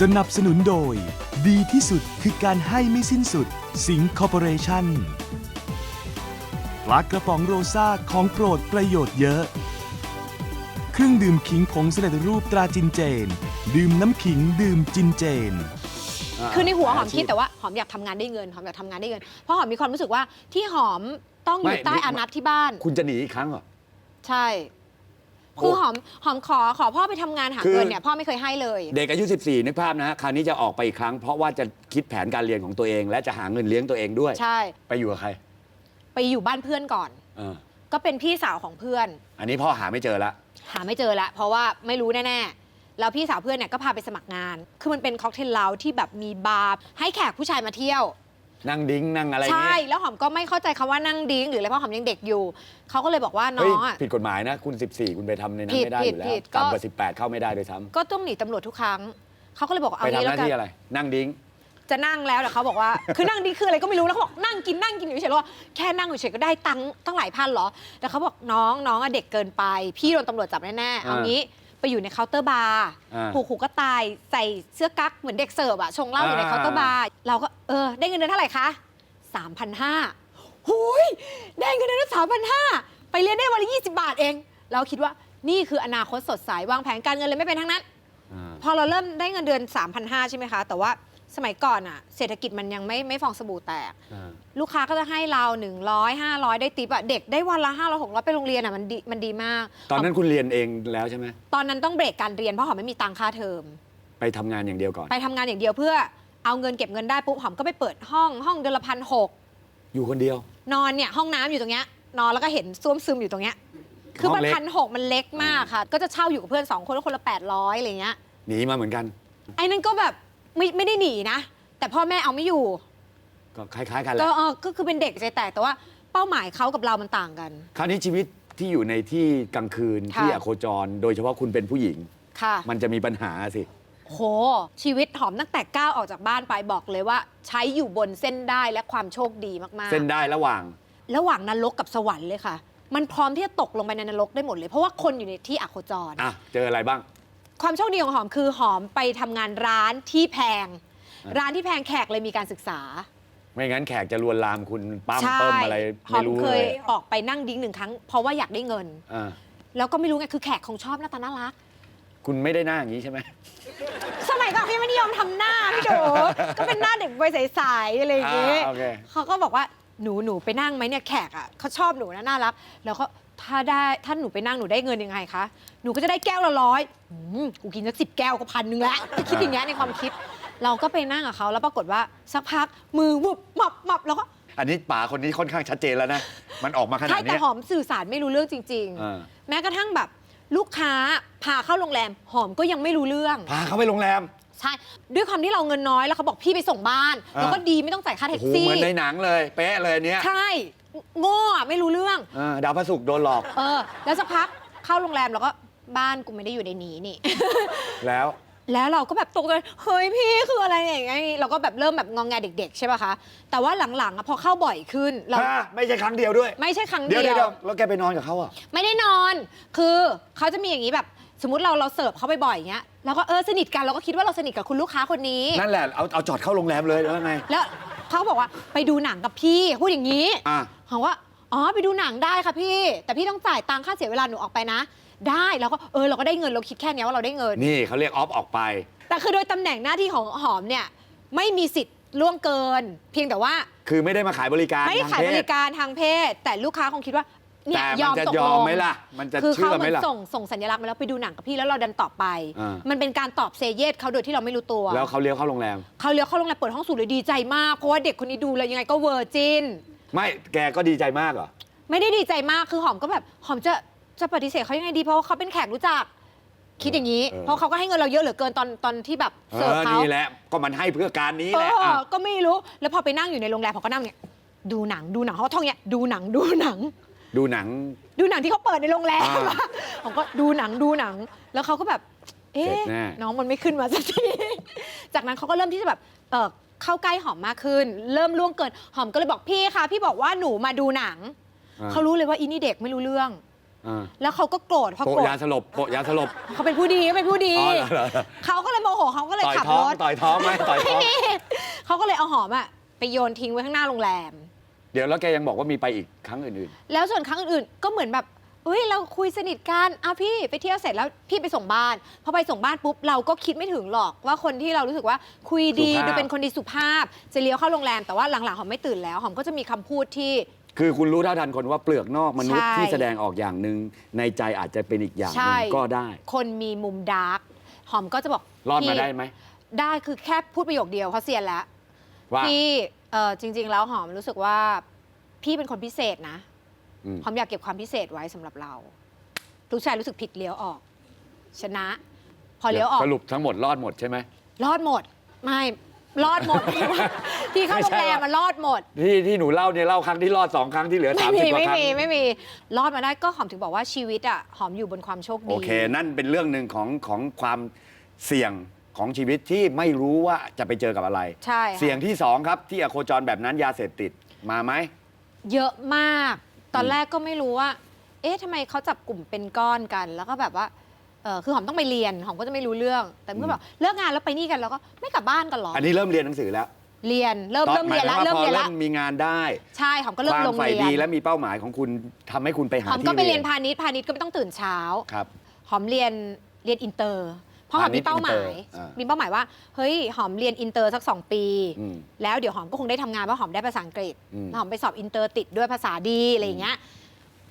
สนับสนุนโดย ดีที่สุดคือการให้ไม่สิ้นสุด สิงคอร์ปอเรชั่นปลากระป๋องโรซ่าของโปรดประโยชน์เยอะ เครื่องดื่มขิงผงสำเร็จรูปตราจินเจน ดื่มน้ำขิงดื่มจินเจน คือในหัวหอมคิดแต่ว่าหอมอยากทำงานได้เงินหอมอยากทำงานได้เงิน เพราะหอมมีความรู้สึกว่าที่หอมต้องอยู่ไม่ ใต้อานัตที่บ้าน คุณจะหนีอีกครั้งเหรอ ใช่ คือหอมหอมขอขอพ่อไปทำงานหาคือ เงินเนี่ยพ่อไม่เคยให้เลย เด็กอายุ 14 นึกภาพนะฮะคราวนี้จะออกไปอีกครั้ง เพราะว่าจะคิดแผนการเรียนของตัวเอง และจะหาเงินเลี้ยงตัวเองด้วย ใช่ ไปอยู่กับใครไปอยู่บ้านเพื่อนก่อน เออก็เป็นพี่สาวของเพื่อน อันนี้พ่อหาไม่เจอละ หาไม่เจอละเพราะว่าไม่รู้แน่ๆ แล้วพี่สาวเพื่อนเนี่ยก็พาไปสมัครงาน คือมันเป็นค็อกเทลเลาที่แบบมีบาร์ให้แขกผู้ชายมาเที่ยว นั่งดิ้งนั่งอะไรใช่นี่แล้วหอมก็ไม่เข้าใจคำว่านั่งดิ้งหรืออะไรเพราะหอมยังเด็กอยู่ เขาก็เลยบอกว่าน้เฮ้ยองอะผิดกฎหมายนะ คุณ 14 คุณไปทำในนั้นผิดไม่ได้อยู่แล้ผิวดก็ ต่ำกว่า18 เข้าไม่ได้ด้วยซ้ก็ต้องหนีตำรวจทุกครั้ง เขาก็เลยบอกว่าำเอาไปทำงี้หแล้วน้ากัน ที่อะไร นั่งดิ้ง จะนั่งแล้วแต่เขาบอกว่า คือนั่งดิ้งคืออะไรก็ไม่รู้แล้วเขาบอกนั่งกินนั่งกินอยู่เฉยๆแล้วว่าแค่นั่งอยู่เฉยๆก็ได้ตังค์ตั้งหลายพันเหรอแต่เขาบอกน้องน้องอะเด็กเกินไป พี่โดนตำรวจจับแน่ๆเอางี้ ไปอยู่ในเคาน์เตอร์บาร์อ่าผูกหูก็ตายใส่เสื้อกั๊กเหมือนเด็กเสิร์ฟอะชงเหล้าอยู่ในอ่าเคาน์เตอร์บาร์เราก็เออได้เงินเดือนเท่าไหร่คะ3,500หุยได้เงินเดือนสามพันห้าไปเรียนได้วันละยี่สิบาทเอง เราคิดว่านี่คืออนาคตสดใสวางแผนการเงินเลยไม่เป็นทั้งนั้นอ่าพอเราเริ่มได้เงินเดือน3,500ใช่ไหมคะ แต่ว่า สมัยก่อนอะเศรษฐกิจมันยังไม่ไม่ฟองสบู่แตก อ่า ลูกค้าก็จะให้เรา 100 500 ได้ติปอะเด็กได้วันละ500 600ไปโรงเรียนอะมันดีมันดีมาก ตอนนั้นคุณเรียนเองแล้วใช่ไหมตอนนั้นต้องเบรกการเรียนเพราะหอมไม่มีตังค่าเทอม ไปทำงานอย่างเดียวก่อน ไปทำงานอย่างเดียวเพื่อเอาเงินเก็บเงินได้ปุ๊บหอมก็ไปเปิดห้องห้องเดือนละพันหกอยู่คนเดียว นอนเนี่ยห้องน้ำอยู่ตรงเนี้ยนอนแล้วก็เห็นซ่วมซึมอยู่ตรงเนี้ยคือมันห้องเล็ก พันหกมันเล็กมากค่ะ ก็จะเช่าอยู่กับเพื่อนสองคนแล้วคนละ800อะไรเงี้ยหนีมาเหมือนกัน ไอ้นั่นก็แบบ ไม่ไม่ได้หนีนะ แต่พ่อแม่เอาไม่อยู่ ก็คล้าย ๆ กันแหก็ละเออก็คือเป็นเด็กใจแตกแต่ว่าเป้าหมายเขากับเรามันต่างกัน คราวนี้ชีวิตที่อยู่ในที่กลางคืนค่ะ ที่อโคจร โดยเฉพาะคุณเป็นผู้หญิง ค่ะ มันจะมีปัญหาสิ โห ชีวิตหอมตั้งแต่ก้าวออกจากบ้านไปบอกเลยว่า ใช้อยู่บนเส้นได้และความโชคดีมากๆ เส้นได้ระหว่าง ระหว่างนรกกับสวรรค์เลยค่ะ มันพร้อมที่จะตกลงไปในนรกได้หมดเลย เพราะว่าคนอยู่ในที่อโคจร อะ เจออะไรบ้าง ความโชคดีของหอมคือหอมไปทำงานร้านที่แพงอะร้านที่แพงแขกเลยมีการศึกษา ไม่งั้นแขกจะลวนลามคุณปั้มใช่เปิ้มอะไรหอไม่มรู้เคเลยยออกไปนั่งดิ้งหนึ่งครั้ง เพราะว่าอยากได้เงิน อ่าแล้วก็ไม่รู้ไงคือแขกคงชอบหน้าตาน่ารัก คุณไม่ได้หน้าอย่างนี้ใช่ไหม สมัยก่อนพี่ไม่นิยมทำหน้าพี่โดก็เป็นหน้าเด็กวัยใสๆอะไรอย่างเงี้ยอ่าโอเค เขาก็บอกว่าหนูหนูไปนั่งไหมเนี่ยแขกอะเขาชอบหนูนะน่ารัก แล้วก็ ถ้าได้ถ้าหนูไปนั่งหนูได้เงินยังไงคะหนูก็จะได้แก้วละร้อยอืมกูกินสักสิบแก้วก็พันหนึ่งแล้วคิดอย่างเงี้ยในความคิด เราก็ไปนั่งกับเขาแล้วปรากฏว่าสักพักมือวุบมับมับแล้วก็อันนี้ป๋าคนนี้ค่อนข้างชัดเจนแล้วนะ มันออกมาขนาใช่ดแต่เนี้ยหอมสื่อสารไม่รู้เรื่องจริง อ่า ๆ แม้กระทั่งแบบลูกค้าพาเข้าโรงแรม หอมก็ยังไม่รู้เรื่อง พาเขาไปโรงแรม ใช่ ด้วยความที่เราเงินน้อยแล้วเขาบอกพี่ไปส่งบ้าน อ่า แล้วก็ดีไม่ต้องจ่ายค่าโอ้แท็กโหซี่ เหมือนในหนังเลย เป๊ะเลยอันเนี้ย ใช่ โง่อะไม่รู้เรื่องอ่าดาวพระศุกร์โดนหลอกเออ แล้วสักพักเข้าโรงแรมแล้วก็บ้านกูไม่ได้อยู่ในนี้นี่ แล้ว แล้วเราก็แบบตกใจเฮ้ยพี่คืออะไรอย่างเงี้ยเราก็แบบเริ่มแบบงองแงเด็ก ๆ ใช่ป่ะคะ แต่ว่าหลังๆอะพอเข้าบ่อยขึ้นเราฮะ ไม่ใช่ครั้งเดียวด้วย ไม่ใช่ครั้งเดี๋เดียวยวเดี๋ยวแล้วแกไปนอนกับเขาอะ ไม่ได้นอน คือเขาจะมีอย่างนี้แบบ สมมติเราเราเสิร์ฟเขาไปบ่อยอย่างเงี้ยเราก็เออสนิทกันเราก็คิดว่าเราสนิทกับคุณลูกค้าคนนี้ นั่นแหละ เอาเอาจอดเข้าโรงแรมเลยแล้วไง แล้ว เขาก็บอกว่าไปดูหนังกับพี่พูดอย่างนี้อะ เขาว่าอ๋อไปดูหนังได้ค่ะพี่ แต่พี่ต้องจ่ายตังค่าเสียเวลาหนูออกไปนะ ได้แล้วก็เออเราก็ได้เงินเราคิดแค่เนี้ยว่าเราได้เงิน นี่เขาเรียกออฟออกไป แต่คือโดยตำแหน่งหน้าที่ของหอมเนี่ยไม่มีสิทธิ์ล่วงเกิน เพียงแต่ว่าคือไม่ได้มาขายบริการไม่ได้ขายทงบเพศริการทางเพศ แต่ลูกค้าคงคิดว่า เนี่ยแต่ยมัอมจะตกยลอมงไหมล่ะ มันจะคือเชื่เขาอเหไหมมือนล่ะ ส่งส่งสัญลักษณ์มาแล้วไปดูหนังกับพี่แล้วเราดันตอบไป อ่ามั มันเป็นการตอบเซเยสเขาโดยที่เราไม่รู้ตัว แล้วเขาเลี้ยวเข้าโรงแรม เขาเลี้ยวเข้าโรงแรมเปิดห้องสูตรเลยดีใจมาก เพราะว่าเด็กคนนี้ดูเลยยังไงก็เวอร์จิน ไม่แกก็ดีใจมากเหรอ ไม่ได้ดีใจมากคือหอมก็แบบ หอมจะจะปฏิเสธเขายังไงดี เพราะว่าเขาเป็นแขกรู้จัก คิดอย่างนี้ เออ เพราะเขาก็ให้เงินเราเยอะเหลือเกินตอนตอนที่แบบเอเสิร์ฟอเขานี่แหละ ก็มันให้เพื่อการนี้เอแหละออะก็ไม่รู้ แล้วพอไปนั่งอยู่ในโรงแรมเขาก็นั่งเนี่ย ดูหนังดูหนังเขาก็ท่องเนี่ยดูหนังดูหนัง ดูหนัง ดูหนังที่เขาเปิดในโรงแรมอ่าอะผมก็ดูหนังดูหนัง แล้วเขาก็แบบ เอ๊ะ เสร็จแน่ น้องมันไม่ขึ้นมาสักที จากนั้นเขาก็เริ่มที่จะแบบเออเข้าใกล้หอมมากขึ้น เริ่มล่วงเกิน หอมก็เลยบอกพี่คะพี่บอกว่าหนูมาดูหนังอะเขารู้เลยว่าอีนี่เด็กไม่รู้เรื่อง อ่าแล้วเขาก็โกรธพอโปะโกรธยาสลบโปะยาสลบเขาเป็นผู้ดีเขาเป็นผู้ดี อ๋อเหรอเหรอเขาก็เลยโมโหเขาก็เลยต่อยขับท้อรงถ ต่อยท้องไหมต่อยท้อง เขาก็เลยเอาหอมอะไปโยนทิ้งไว้ข้างหน้าโรงแรม เดี๋ยวแล้วแกยังบอกว่ามีไปอีกครั้งอื่นแล้วส่วนครั้งอื่นๆ ก็เหมือนแบบเอ้ย เราคุยสนิทกันอ้าวพี่ไปเที่ยวเสร็จแล้วพี่ไปส่งบ้าน พอไปส่งบ้านปุ๊บเราก็คิดไม่ถึงหรอกว่าคนที่เรารู้สึกว่าคุยดีสุภาพดูเป็นคนดีสุภาพ จะเลี้ยวเข้าโรงแรมแต่ว่าหลังๆหอมไม่ตื่นแล้วหอมก็จะมีคำพูดที่ ๆ คือคุณรู้เท่าทันคนว่าเปลือกนอกมนุษย์ใช่ที่แสดงออกอย่างหนึ่งในใจอาจจะเป็นอีกอย่างหใช่ นึ่งก็ได้ คนมีมุมดาร์กหอมก็จะบอกรอดมาพี่ได้ไหมได้คือแค่พูดประโยคเดียวเขาเซียนแล้วว่า พี่ เออจริง ๆ แล้วหอมรู้สึกว่าพี่เป็นคนพิเศษนะ อืม หอมอยากเก็บความพิเศษไว้สำหรับเรา ลูกชายรู้สึกผิดเลี้ยวออก ชนะ พอเลี้ยวออก สรุปทั้งหมดรอดหมดใช่ไหม รอดหมด ไม่รอดหมด ที่เข้าโรงแรมมันรอดหมด ที่ที่หนูเล่าเนี่ยเล่าครั้งที่รอดสองครั้งที่เหลือไม่สามมีสิบกว่าไม่ครั้ง มีไม่มีรอดมาได้ก็หอมถึงบอกว่าชีวิตอะหอมอยู่บนความโชคดี โอเค นั่นเป็นเรื่องหนึ่งของของความเสี่ยง ของชีวิตที่ไม่รู้ว่าจะไปเจอกับอะไร ใช่ค่ะเสี่ยงที่สองครับที่อโคจรแบบนั้นยาเสพติดมาไหม เยอะมาก ตอนอืมแรกก็ไม่รู้ว่า เอ๊ะทำไมเขาจับกลุ่มเป็นก้อนกัน แล้วก็แบบว่าเออคือหอมต้องไปเรียนหอมก็จะไม่รู้เรื่อง แต่เมื่อแบบเลิกงานแล้วไปนี่กันแล้วก็ไม่กลับบ้านกันเหรออันนี้เริ่มเรียนหนังสือแล้วเรียนเริ่มตอเริ่มเรียนหแล้วมาเริ่ยมถึงเรียนว่าแล้ว พอเริ่มมีงานได้ใช่หอมก็เริ่คมวามลงใฝ่เรียดีนและมีเป้าหมายของคุณทำให้คุณไปหาหอมที่ก็ไปเรียนนพาณิชย์พาณิชย์ก็ไม่ต้องตื่นเช้า ครับ หอมเรียนเรียนอินเตอร์ เพราะหอมมีเป้าหมายพาณิชย์อินเตอร์อ่ามีมีเป้าหมายว่า เฮ้ย หอมเรียนอินเตอร์สักสองปี อืม แล้วเดี๋ยวหอมก็คงได้ทำงานเพราะหอมได้ภาษาอังกฤษ อืมหอมไปสอบอินเตอร์ติดด้วยภาษาดีอะไรอย่างเงี้ย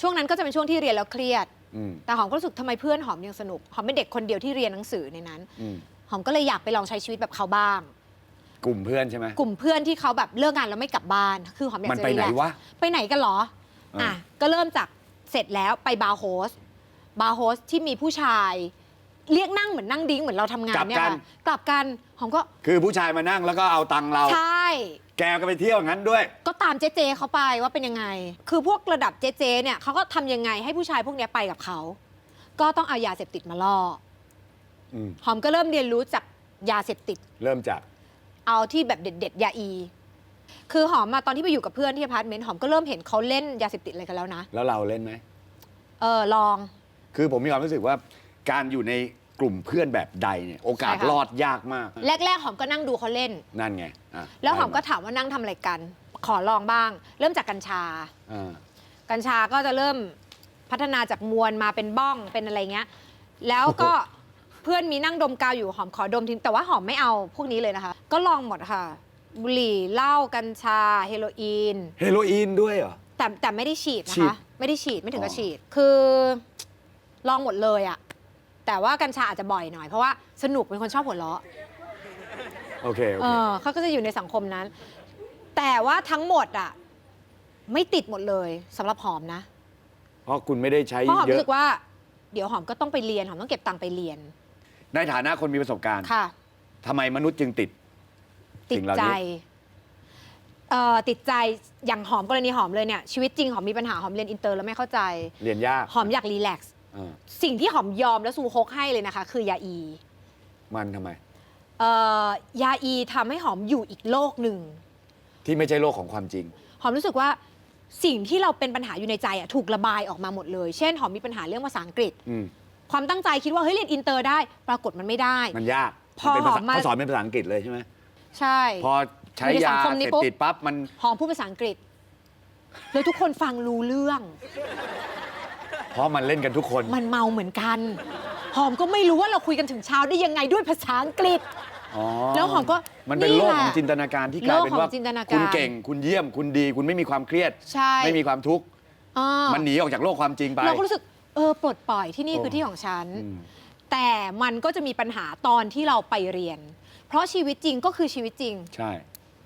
ช่วงนั้นก็จะเป็นช่วงที่เรียนแล้วเครียด อืมแต่หอมก็รู้สึกทำไมเพื่อนหอมยังสนุก หอมเป็นเด็กคนเดียวที่เรียนหนังสือในนั้น อืมหอมก็เลยอยากไปลองใช้ชีวิตแบบเขาบ้าง กลุ่มเพื่อนใช่ไหมกลุ่มเพื่อนที่เขาแบบเลิกงานแล้วไม่กลับบ้าน คือหอมอยากมันจะไปไหนรีแลกซ์ วะ ไปไหนกันเหรอ อ่าอะ ก็เริ่มจากเสร็จแล้วไปบาร์โฮส บาร์โฮสที่มีผู้ชาย เรียกนั่งเหมือนนั่งดิ้งเหมือนเราทำงานเนี่ยค่ะกลับกันหอมก็คือผู้ชายมานั่งแล้วก็เอาตังค์เรา ใช่ แกก็ไปเที่ยวงั้นด้วย ก็ตามเจ๊เจเขาไปว่าเป็นยังไง คือพวกระดับเจ๊เจเนี่ยเขาก็ทำยังไงให้ผู้ชายพวกเนี้ยไปกับเขา ก็ต้องเอายาเสพติดมาล่ออืมหอมก็เริ่มเรียนรู้จากยาเสพติด เริ่มจาก เอาที่แบบเด็ดๆยาอี คือหอมมาตอนที่ไปอยู่กับเพื่อนที่อพาร์ตเมนต์หอมก็เริ่มเห็นเขาเล่นยาเสพติดอะไรกันแล้วนะ แล้วเราเล่นไหม เออลอง คือผมมีความรู้สึกว่า การอยู่ในกลุ่มเพื่อนแบบใดเนี่ยโอกาสใช่ค่ะ รอดยากมากแรกๆหอมก็นั่งดูเขาเล่น นั่นไงอะแล้วหอมก็ได้ถามว่านั่งทำอะไรกัน ขอลองบ้าง เริ่มจากกัญชา อ่า กัญชาก็จะเริ่มพัฒนาจากมวลมาเป็นบ้องเป็นอะไรเงี้ย แล้วก็เพื่อนมีนั่งดมกาวอยู่หอมขอดมทิ้งแต่ว่าหอมไม่เอาพวกนี้เลยนะคะ ก็ลองหมดค่ะ บุหรี่เหล้ากัญชาเฮโรอีน เฮโรอีนด้วยเหรอ แต่แต่ไม่ได้ฉีดนะฉีดคะ ไม่ได้ฉีดไม่ถึงกับอ๋อฉีด คือลองหมดเลยอะ แต่ว่ากัญชาอาจจะบ่อยหน่อยเพราะว่าสนุกเป็นคนชอบหัวเราะโอเคโอเอเคอเขาก็จะอยู่ในสังคมนั้น แต่ว่าทั้งหมดอะไม่ติดหมดเลยสำหรับหอมนะ เพราะคุณไม่ได้ใช้เพราะหอมเยรู้อะ สึกว่า เดี๋ยวหอมก็ต้องไปเรียนหอมต้องเก็บตังค์ไปเรียนในฐานะคนมีประสบการณ์ค่ะ ทำไมมนุษย์จึงติด ติดสิ่งเหล่าใจนี้ เอ่อติดใจอย่างหอมกรณีหอมเลยเนี่ยชีวิตจริงหอมมีปัญหาหอมเรียนอินเตอร์แล้วไม่เข้าใจ เรียนยาก หอมอยากรีแลกซ์อ่า สิ่งที่หอมยอมแล้วซูฮกให้เลยนะคะ คือยาอี มันทำไม เอ่อยาอีทำให้หอมอยู่อีกโลกหนึ่ง ที่ไม่ใช่โลกของความจริง หอมรู้สึกว่าสิ่งที่เราเป็นปัญหาอยู่ในใจอะถูกระบายออกมาหมดเลย เช่น หอมมีปัญหาเรื่องภาษาอังกฤษ อืมความตั้งใจคิดว่าเฮ้ยเรียนอินเตอร์ได้ ปรากฏมันไม่ได้ มันยากพอมันเป็นภาษามา เขาสอนเป็นภาษาอังกฤษเลยใช่ไหมใช่ พอใช้อยู่ในสัยางคมนี้เสพปุ๊บ ติดปั๊บมัน หอมพูดภาษาอังกฤษ แล้วทุกคนฟังรู้เรื่องเพ ราะมันเล่นกันทุกคน มันเมาเหมือนกัน หอมก็ไม่รู้ว่าเราคุยกันถึงเช้าได้ยังไงด้วยภาษาอังกฤษ อ๋อแล้วหอมก็มันเป็นนี่โลกแหละของจินตนาการที่กลายเป็นโลกของว่าจินตนาการคุณเก่งคุณเยี่ยมคุณดี คุณไม่มีความเครียด ใช่ ไม่มีความทุกข์ อ่ามันหนีออกจากโลกความจริงไป เราก็รู้สึกเออปลดปล่อยที่นี่โอ้คือที่ของฉัน อืม แต่มันก็จะมีปัญหาตอนที่เราไปเรียน เพราะชีวิตจริงก็คือชีวิตจริง ใช่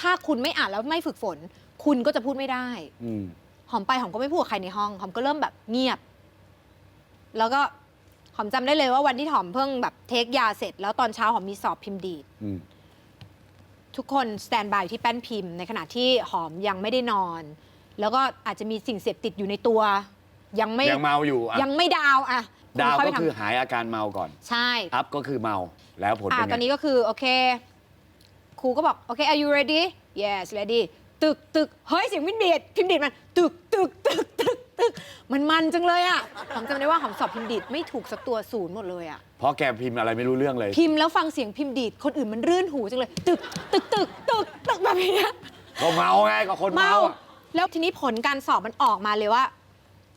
ถ้าคุณไม่อ่านแล้วไม่ฝึกฝน คุณก็จะพูดไม่ได้ อืม หอมไปหอมก็ไม่พูดกับใครในห้องหอมก็เริ่มแบบเงียบ แล้วก็หอมจำได้เลยว่าวันที่หอมเพิ่งแบบเทคยาเสร็จ แล้วตอนเช้าหอมมีสอบพิมพ์ดีดอืม ทุกคนสแตนบายอยู่ที่แป้นพิมพ์ ในขณะที่หอมยังไม่ได้นอน แล้วก็อาจจะมีสิ่งเสพติดอยู่ในตัว ยังไม่ยังเมาอยู่อะยังไม่ดาวอะดาวณยก็ไปทำคือหายอาการเมาก่อน ใช่ อัพก็คือเมาแล้วผลอ่าเป็นตอนไง นี้ก็คือ โอเค ครูก็บอก โอเค are you ready yes ready ตึกตึกเฮ้ยเสียงพิมพ์ดีดพิมพ์ดีดมัน ตึกตึกตึกตึ กตึกมันมันจังเลยอะหอมจำได้ว่าหอมสอบพิมพ์ดีดไม่ถูกสักตัวศูนย์หมดเลยอะเพราะแกพิมพ์อะไรไม่รู้เรื่องเลย พิมพ์แล้วฟังเสียงพิมพ์ดีดคนอื่นมันรื่นหูจังเลย ตึกตึกตึกตึกตึกแบบเนี้ยก็เมาไงก็คนเมาเมาอะแล้วทีนี้ผลการสอบมันออกมาเลยว่า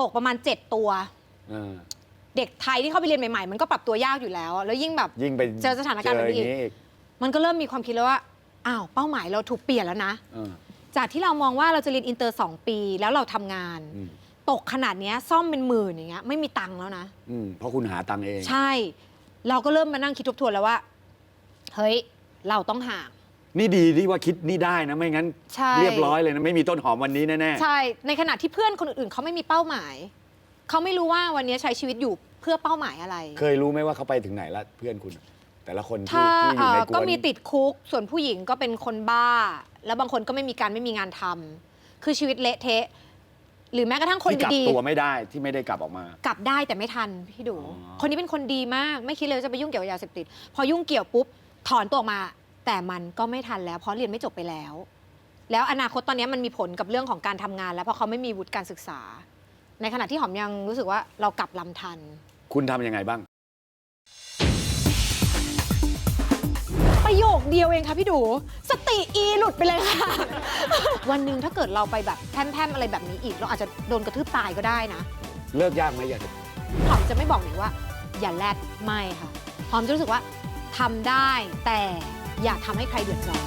ตกประมาณ7ตัว เออ เด็กไทยที่เข้าไปเรียนใหม่ๆ มันก็ปรับตัวยากอยู่แล้ว แล้วยิ่งแบบยิ่งไปเจอสถานการณ์แบบนี้เจออย่างอีก มันก็เริ่มมีความคิดแล้วว่าอ้าวเป้าหมายเราถูกเปลี่ยนแล้วนะเออจากที่เรามองว่าเราจะเรียนอินเตอร์ 2 ปีแล้วเราทำงาน อืม ตกขนาดเนี้ยซ่อมเป็นหมื่นอย่างเงี้ยไม่มีตังค์แล้วนะ อืมเพราะคุณหาตังค์เอง ใช่ เราก็เริ่มมานั่งคิดทบทวนแล้วว่า เฮ้ย เราต้องห่าง นี่ดีที่ว่าคิดนี่ได้นะไม่งั้น ใช่ เรียบร้อยเลยนะไม่มีต้นหอมวันนี้แน่ ใช่ ในขณะที่เพื่อนคนอื่นๆเขาไม่มีเป้าหมาย เขาไม่รู้ว่าวันนี้ใช้ชีวิตอยู่เพื่อเป้าหมายอะไร ๆ เคยรู้ไหมว่าเขาไปถึงไหนแล้วเพื่อนคุณ แต่ละคนที่ถ้าที่อยู่ในเอ่อกวก็นมีติดคุก ส่วนผู้หญิงก็เป็นคนบ้า แล้วบางคนก็ไม่มีการไม่มีงานทำคือชีวิตเละเทะ หรือแม้กระทั่งคนที่กลับดีตัวไม่ได้ที่ไม่ได้กลับออกมา ๆกลับได้แต่ไม่ทันพี่ดู อ๋อ คนนี้เป็นคนดีมากไม่คิดเลยว่าจะไปยุ่งเกี่ยวกับยาเสพติด พอยุ่งเกี่ยวปุ๊บถอนตัวออกมา แต่มันก็ไม่ทันแล้ว เพราะเรียนไม่จบไปแล้ว แล้วอนาคตตอนนี้มันมีผลกับเรื่องของการทำงาน แล้วเพราะเขาไม่มีวุฒิการศึกษา ในขณะที่หอมยังรู้สึกว่าเรากลับลำทัน คุณทำยังไงบ้าง เดียวเองค่ะพี่ดู สติอีหลุดไปเลยค่ะ วันหนึ่งถ้าเกิดเราไปแบบแพร่มๆอะไรแบบนี้อีก เราอาจจะโดนกระทืบตายก็ได้นะเลิกยากไหมอยากจะหอมจะไม่บอกหนิงว่า อย่าแลดไม่ค่ะหอมจะรู้สึกว่าทำได้แต่อย่าทำให้ใครเดือดร้อน